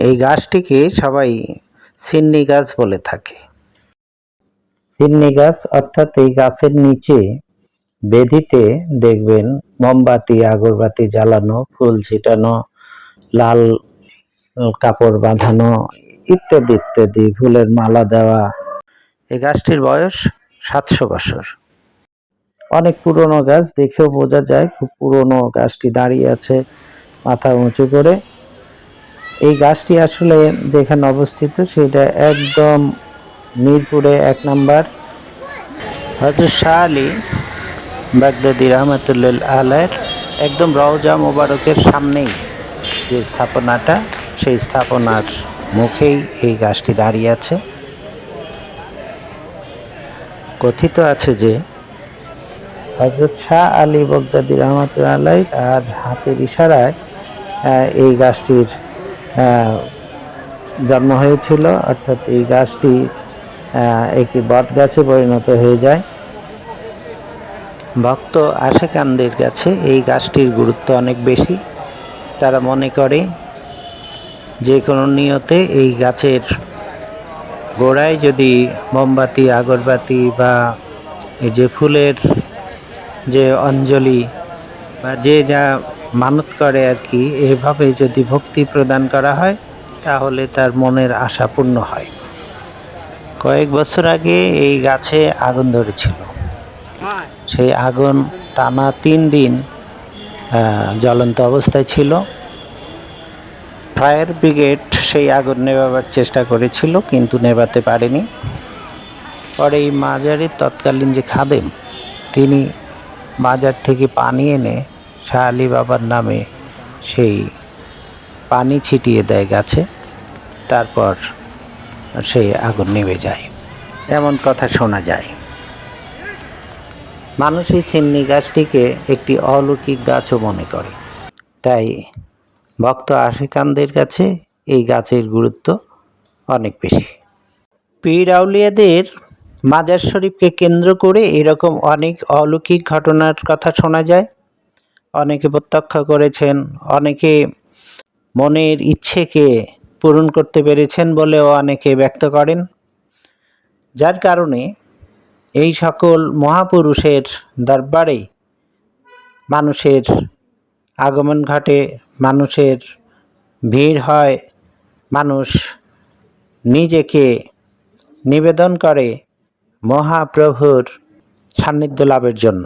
এই গাছটিকে সবাই সিন্নি গাছ বলে থাকে। সিন্নি গাছ অর্থাৎ এই গাছের নিচে বেদিতে দেখবেন মোমবাতি, আগরবাতি জ্বালানো, ফুল ছিটানো, লাল কাপড় বাঁধানো ইত্যাদি ইত্যাদি, ফুলের মালা দেওয়া। এই গাছটির বয়স সাতশো বছর। অনেক পুরনো গাছ দেখেও বোঝা যায়, খুব পুরনো গাছটি দাঁড়িয়ে আছে মাথা উঁচু করে। এই গাছটি আসলে যেখানে অবস্থিত সেটা একদম মিরপুরে এক নাম্বার। হজরত শাহ আলী বাগদাদি রহমতুল্লাহ আলের একদম রওজা মোবারকের সামনেই যে স্থাপনাটা, সেই স্থাপনার মুখেই এই গাছটি দাঁড়িয়ে আছে। কথিত আছে যে হজরত শাহ আলী বগদাদি রহমতুল্লাহ তার হাতের ইশারায় এই গাছটির জন্ম হয়েছিল, অর্থাৎ এই গাছটি একটি বট গাছে পরিণত হয়ে যায়। ভক্ত আশেকানদের কাছে এই গাছটির গুরুত্ব অনেক বেশি। তারা মনে করে যে কোনো নিয়তে এই গাছের গোড়ায় যদি মোমবাতি, আগরবাতি বা এই যে ফুলের যে অঞ্জলি বা যে যা মানত করে আর কি এভাবে যদি ভক্তি প্রদান করা হয় তাহলে তার মনের আশা পূর্ণ হয়। কয়েক বছর আগে এই গাছে আগুন ধরেছিল। সেই আগুন টানা তিন দিন জ্বলন্ত অবস্থায় ছিল। ফায়ার ব্রিগেড সেই আগুন নেভাবার চেষ্টা করেছিল কিন্তু নেভাতে পারেনি। পরে এই মাজারের তৎকালীন যে খাদেম তিনি বাজার থেকে পানি এনে শাহ আলী বাবার নামে সেই পানি ছিটিয়ে দেয় গাছে, তারপর সেই আগুন নেমে যায়। এমন কথা শোনা যায়। মানুষ এই গাছটিকে একটি অলৌকিক গাছও মনে করে। তাই ভক্ত আশেকানদের কাছে এই গাছের গুরুত্ব অনেক বেশি। পীর আউলিয়াদের মাজার শরীফকে কেন্দ্র করে এরকম অনেক অলৌকিক ঘটনার কথা শোনা যায়। অনেকে প্রত্যক্ষ করেছেন, অনেকে মনের ইচ্ছেকে পূরণ করতে পেরেছেন বলেও অনেকে ব্যক্ত করেন। যার কারণে এই সকল মহাপুরুষের দরবারে মানুষের আগমন ঘটে, মানুষের ভিড় হয়, মানুষ নিজেকে নিবেদন করে মহাপ্রভুর সান্নিধ্য লাভের জন্য।